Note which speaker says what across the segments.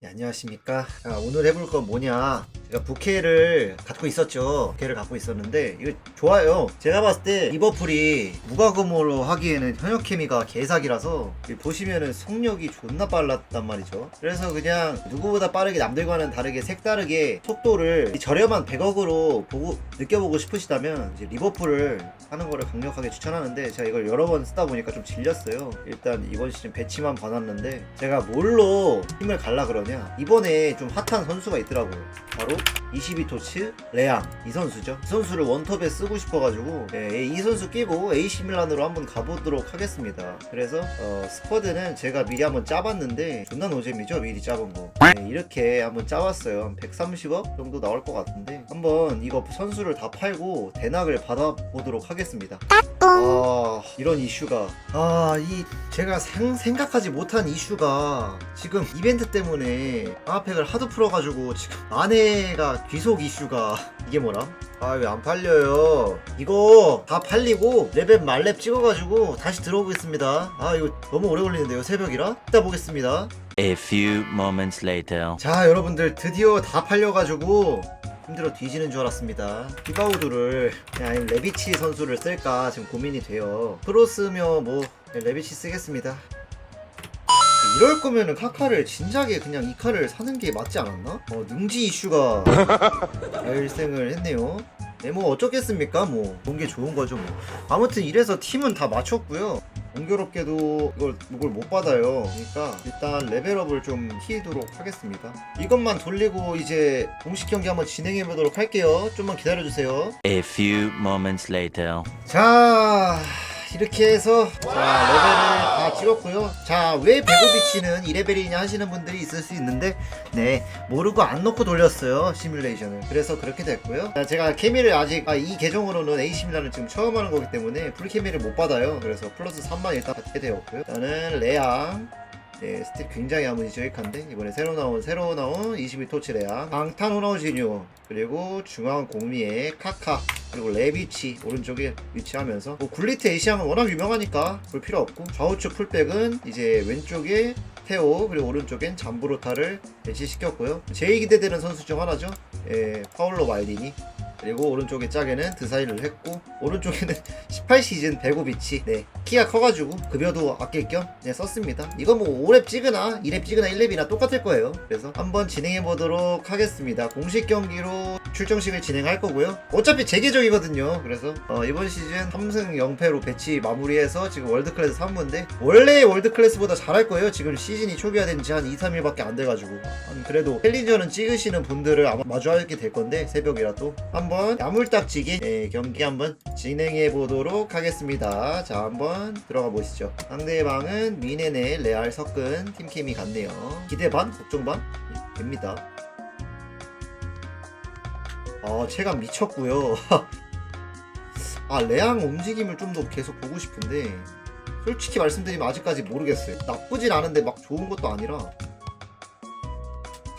Speaker 1: 네, 안녕하십니까. 자, 오늘 해볼 건 뭐냐. 부캐를 갖고 있었죠. 부캐를 갖고 있었는데, 이거 좋아요. 제가 봤을 때 리버풀이 무과금으로 하기에는 현역 케미가 개사기라서, 이 보시면은 속력이 존나 빨랐단 말이죠. 그래서 그냥 누구보다 빠르게 남들과는 다르게 색다르게 속도를 이 저렴한 100억으로 보고, 느껴보고 싶으시다면, 이제 리버풀을 하는 거를 강력하게 추천하는데, 제가 이걸 여러 번 쓰다 보니까 좀 질렸어요. 일단 이번 시즌 배치만 봐놨는데, 제가 뭘로 힘을 갈라 그러냐. 이번에 좀 핫한 선수가 있더라고요. 바로 22토츠 레앙 이 선수죠. 이 선수를 원톱에 쓰고 싶어가지고 예, 이 선수 끼고 AC 밀란으로 한번 가보도록 하겠습니다. 그래서 어, 스쿼드는 제가 미리 한번 짜봤는데 존나 노잼이죠 미리 짜본 거. 예, 이렇게 한번 짜봤어요. 한 130억 정도 나올 것 같은데 한번 이거 선수를 다 팔고 대낙을 받아보도록 하겠습니다. 아 이런 이슈가. 아 이 제가 생, 생각하지 못한 이슈가 지금 이벤트 때문에 방화팩을 하도 풀어가지고 지금 아내가 귀속 이슈가. 이게 뭐라? 아 왜 안 팔려요? 이거 다 팔리고 레벨 말렙 찍어가지고 다시 들어오겠습니다. 아 이거 너무 오래 걸리는데요 새벽이라? 이따 보겠습니다.
Speaker 2: A few moments later.
Speaker 1: 자 여러분들 드디어 다 팔려가지고 힘들어 뒤지는 줄 알았습니다. 피바우드를 아니면 레비치 선수를 쓸까 지금 고민이 돼요. 프로스며 뭐 그냥 레비치 쓰겠습니다. 이럴 거면은 카카를 진작에 그냥 이 칼을 사는 게 맞지 않았나? 어 능지 이슈가 발생을 했네요. 네, 뭐 어쩌겠습니까? 뭐 그런 게 좋은 거죠 뭐. 아무튼 이래서 팀은 다 맞췄고요 공교롭게도 이걸 이걸 못 받아요. 그러니까 일단 레벨업을 좀 키도록 하겠습니다. 이것만 돌리고 이제 공식 경기 한번 진행해 보도록 할게요. 좀만 기다려 주세요.
Speaker 2: A few moments later.
Speaker 1: 자 이렇게 해서 자 레벨을 다 찍었고요. 자왜 베고비치는 2레벨이냐 하시는 분들이 있을 수 있는데 네 모르고 안 놓고 돌렸어요 시뮬레이션을. 그래서 그렇게 됐고요. 자 제가 케미를 아직 아, 이 계정으로는 밀란을 지금 처음 하는 거기 때문에 풀 케미를 못 받아요. 그래서 플러스 3만 일단 받게 되었고요. 일단은 레앙 네, 스틱 굉장히 아무지 유익한데 이번에 새로 나온 새로 나온 22토치 레아 방탄 호나우지뉴 그리고 중앙 공미의 카카 그리고 레비치 오른쪽에 위치하면서 뭐 굴리트 에이시앙은 워낙 유명하니까 볼 필요 없고 좌우측 풀백은 이제 왼쪽에 테오 그리고 오른쪽엔 잠브로타를 배치시켰고요. 제일 기대되는 선수 중 하나죠. 예, 파울로 말디니. 그리고 오른쪽에 짝에는 드사이를 했고 오른쪽에는 18시즌 베고비치. 네 키가 커가지고 급여도 아낄 겸 그냥 썼습니다. 이거 뭐 5렙 찍으나 2렙 찍으나 1렙이나 똑같을 거예요. 그래서 한번 진행해 보도록 하겠습니다. 공식 경기로 출정식을 진행할 거고요. 어차피 제 계정이거든요. 그래서 어, 이번 시즌 3승 0패로 배치 마무리해서 지금 월드클래스 3부인데 원래 월드클래스보다 잘할 거예요. 지금 시즌이 초기화된 지 한 2, 3일밖에 안 돼가지고. 한 그래도 챌린저는 찍으시는 분들을 아마 마주하게 될 건데 새벽이라 또 한번 야물딱지게 예, 경기 한번 진행해 보도록 하겠습니다. 자 한번 들어가 보시죠. 상대방은 미네네 레알 섞은 팀캠이 같네요. 기대 반? 걱정 반? 예, 됩니다. 아 체감 미쳤고요. 아 레앙 움직임을 좀 더 계속 보고 싶은데 솔직히 말씀드리면 아직까지 모르겠어요. 나쁘진 않은데 막 좋은 것도 아니라.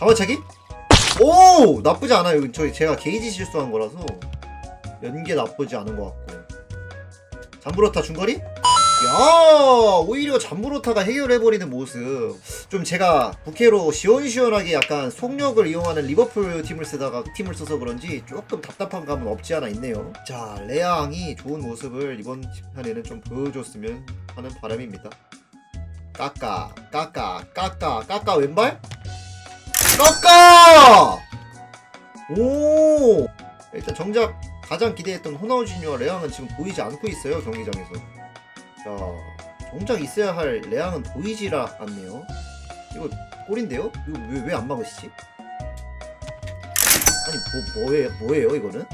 Speaker 1: 가마차기? 오! 나쁘지 않아요. 저희 제가 게이지 실수한 거라서 연계 나쁘지 않은 것 같고. 잠브로타 중거리? 야 오히려 잠브로타가 해결해버리는 모습 좀 제가 부캐로 시원시원하게 약간 속력을 이용하는 리버풀 팀을 쓰다가 그 팀을 써서 그런지 조금 답답한 감은 없지 않아 있네요 자 레앙이 좋은 모습을 이번 편에는 좀 보여줬으면 하는 바람입니다 까까 까까 까까 까까 왼발? 까까! 오! 일단 정작 가장 기대했던 호나우지뉴와 레앙은 지금 보이지 않고 있어요 경기장에서 자 정작 있어야 할 레앙은 보이지라 않네요 이거 골인데요? 이거 왜 왜 안 막으시지? 아니 뭐 뭐예요 뭐예요 이거는?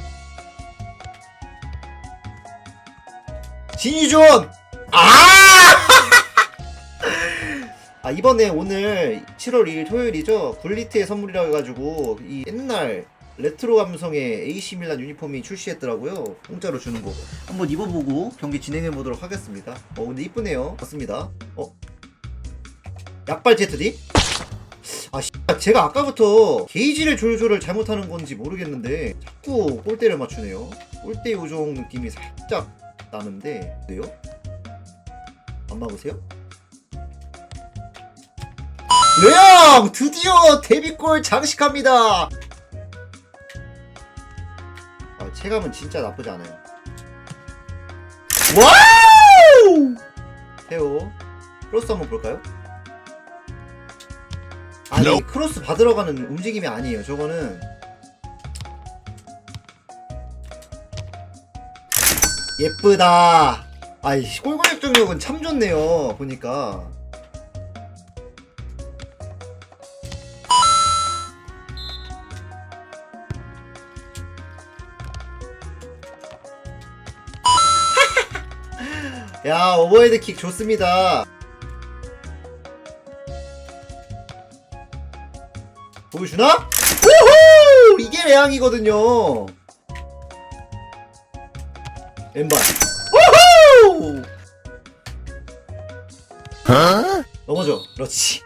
Speaker 1: 진유존! 아! 아 이번에 오늘 7월 2일 토요일이죠 굴리트의 선물이라 해가지고 이 옛날 레트로 감성의 AC 밀란 유니폼이 출시했더라고요. 공짜로 주는 거. 한번 입어보고 경기 진행해 보도록 하겠습니다. 어 근데 이쁘네요. 맞습니다. 어? 약발 ZD 아 씨, 제가 아까부터 게이지를 조절을 잘못하는 건지 모르겠는데 자꾸 골대를 맞추네요. 골대 요정 느낌이 살짝 나는데. 네요? 안 막으세요? 레앙! 드디어 데뷔골 장식합니다. 아, 체감은 진짜 나쁘지 않아요. 와우! 태호 크로스 한번 볼까요? 아니 크로스 받으러 가는 움직임이 아니에요. 저거는 예쁘다. 아이 골 결정력은 참 좋네요. 보니까. 야 오버헤드 킥 좋습니다. 보여주나? 우후! 이게 레앙이거든요. 왼발. 우후! 넘어져. 그렇지.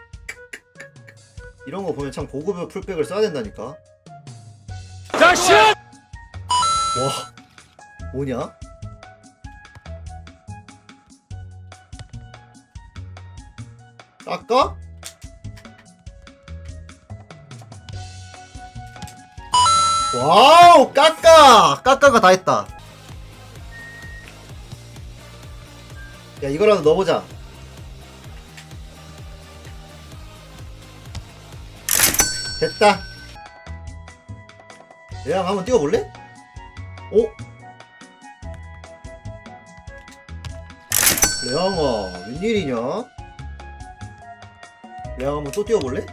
Speaker 1: 이런 거 보면 참 고급의 풀백을 써야 된다니까. 와. 뭐냐? 깎아? 와우 깎아 깎아가 다 했다 야 이거라도 넣어보자 됐다 얘랑 한번 뛰어볼래? 오? 레앙아 웬일이냐? 레앙 한번 또 뛰어볼래?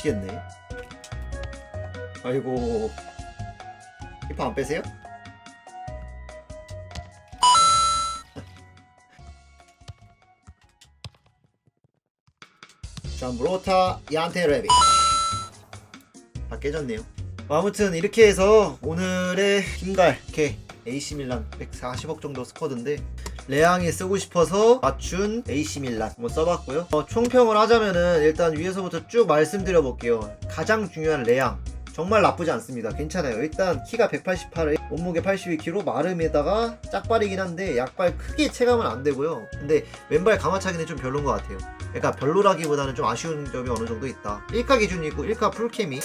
Speaker 1: 미치겠네. 아이고. 히파 안 빼세요? 잠브로타 얀테 레비. 다 깨졌네요. 아무튼 이렇게 해서 오늘의 힘갈 K AC 밀란 140억 정도 스쿼드인데 레앙이 쓰고 싶어서 맞춘 AC 밀란 한번 써봤고요 어, 총평을 하자면은 일단 위에서부터 쭉 말씀드려 볼게요 가장 중요한 레앙 정말 나쁘지 않습니다. 괜찮아요. 일단 키가 188에 몸무게 82kg 마름에다가 짝발이긴 한데 약발 크게 체감은 안 되고요. 근데 왼발 가마차기는 좀 별론 것 같아요. 그러니까 별로라기보다는 좀 아쉬운 점이 어느 정도 있다. 1카 기준이 있고 1카 풀케미.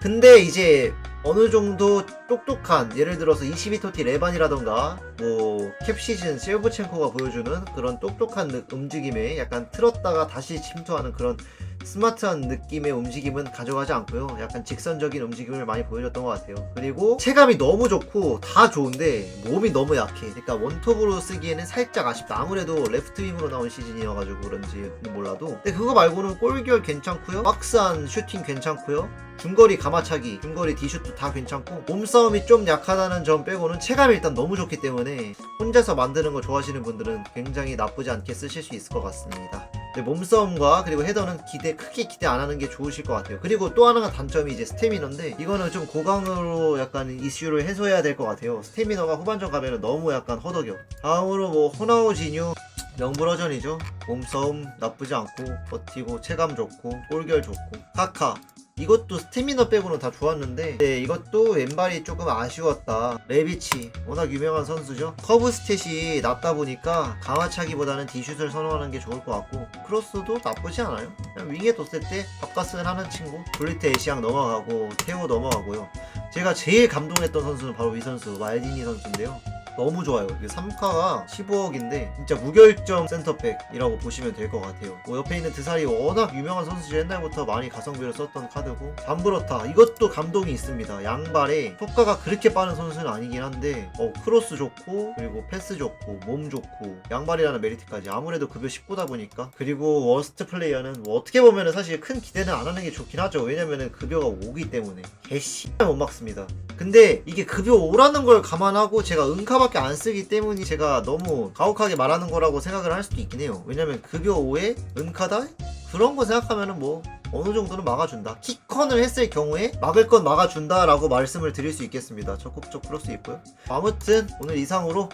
Speaker 1: 근데 이제 어느 정도 똑똑한 예를 들어서 22토티 레반이라던가 뭐 캡시즌 세우브첸코가 보여주는 그런 똑똑한 느- 움직임에 약간 틀었다가 다시 침투하는 그런 스마트한 느낌의 움직임은 가져가지 않고요. 약간 직선적인 움직임을 많이 보여줬던 것 같아요. 그리고 체감이 너무 좋고 다 좋은데 몸이 너무 약해. 그러니까 원톱으로 쓰기에는 살짝 아쉽다. 아무래도 레프트 윙으로 나온 시즌이어가지고 그런지 몰라도. 근데 그거 말고는 골결 괜찮고요. 박스한 슈팅 괜찮고요. 중거리 가마차기, 중거리 디슛도 다 괜찮고 몸 싸움이 좀 약하다는 점 빼고는 체감이 일단 너무 좋기 때문에 혼자서 만드는 거 좋아하시는 분들은 굉장히 나쁘지 않게 쓰실 수 있을 것 같습니다. 네, 몸싸움과 그리고 헤더는 기대 크게 기대 안 하는 게 좋으실 것 같아요. 그리고 또 하나가 단점이 이제 스태미너인데 이거는 좀 고강으로 약간 이슈를 해소해야 될 것 같아요. 스태미너가 후반전 가면은 너무 약간 허덕여. 다음으로 뭐 호나우지뉴 명불허전이죠. 몸싸움 나쁘지 않고 버티고 체감 좋고 골결 좋고 카카 이것도 스태미너 빼고는 다 좋았는데 네, 이것도 왼발이 조금 아쉬웠다. 레비치 워낙 유명한 선수죠. 커브 스탯이 낮다 보니까 강화차기보다는 디슛을 선호하는 게 좋을 것 같고 크로스도 나쁘지 않아요. 그냥 윙에 뒀을 때 바깥을 하는 친구 블리트 에시앙 넘어가고 테오 넘어가고요. 제가 제일 감동했던 선수는 바로 이 선수 말디니 선수인데요 너무 좋아요. 이게 3카가 15억인데 진짜 무결점 센터백이라고 보시면 될 것 같아요. 뭐 옆에 있는 드살이 워낙 유명한 선수죠. 옛날부터 많이 가성비로 썼던 카드고 잠브로타 이것도 감동이 있습니다. 양발에 효과가 그렇게 빠른 선수는 아니긴 한데 어, 크로스 좋고 그리고 패스 좋고 몸 좋고 양발이라는 메리트까지 아무래도 급여 19다 보니까 그리고 워스트 플레이어는 뭐 어떻게 보면은 사실 큰 기대는 안 하는 게 좋긴 하죠. 왜냐면은 급여가 5기 때문에 개씨 못 막습니다. 근데 이게 급여 5라는 걸 감안하고 제가 은카밖에 안 쓰기 때문에 제가 너무 가혹하게 말하는 거라고 생각을 할 수도 있긴 해요. 왜냐면 급여 5에 은카다? 그런 거 생각하면은 뭐 어느 정도는 막아준다. 키컨을 했을 경우에 막을 건 막아준다라고 말씀을 드릴 수 있겠습니다. 적극적 플러스 있고요. 아무튼 오늘 이상으로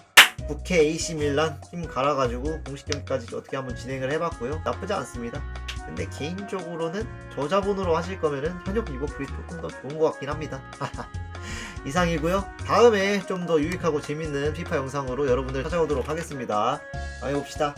Speaker 1: 국회 AC 밀란 팀 갈아가지고 공식 경기까지 어떻게 한번 진행을 해봤고요. 나쁘지 않습니다. 근데 개인적으로는 저자본으로 하실 거면은 현역 리버풀이 조금 더 좋은 것 같긴 합니다. 이상이고요. 다음에 좀 더 유익하고 재밌는 피파 영상으로 여러분들 찾아오도록 하겠습니다. 다음에 봅시다.